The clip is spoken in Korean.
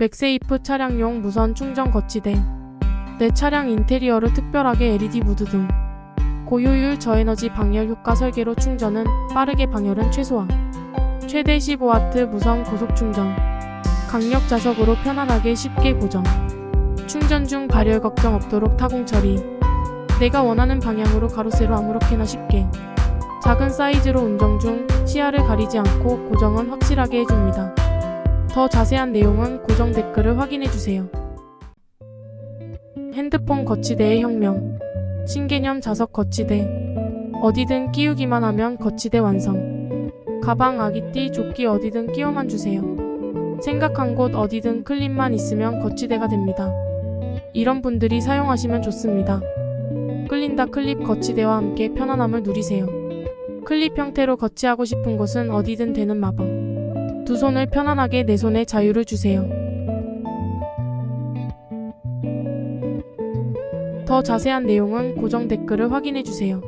맥세이프 차량용 무선 충전 거치대. 내 차량 인테리어를 특별하게 LED 무드 등. 고효율 저에너지 방열 효과 설계로 충전은 빠르게 방열은 최소화. 최대 15W 무선 고속 충전. 강력 자석으로 편안하게 쉽게 고정. 충전 중 발열 걱정 없도록 타공 처리. 내가 원하는 방향으로 가로세로 아무렇게나 쉽게. 작은 사이즈로 운전 중 시야를 가리지 않고 고정은 확실하게 해줍니다. 더 자세한 내용은 고정 댓글을 확인해주세요. 핸드폰 거치대의 혁명. 신개념 자석 거치대. 어디든 끼우기만 하면 거치대 완성. 가방, 아기띠, 조끼 어디든 끼워만 주세요. 생각한 곳 어디든 클립만 있으면 거치대가 됩니다. 이런 분들이 사용하시면 좋습니다. 끌린다 클립 거치대와 함께 편안함을 누리세요. 클립 형태로 거치하고 싶은 곳은 어디든 되는 마법. 두 손을 편안하게 내 손에 자유를 주세요. 더 자세한 내용은 고정 댓글을 확인해 주세요.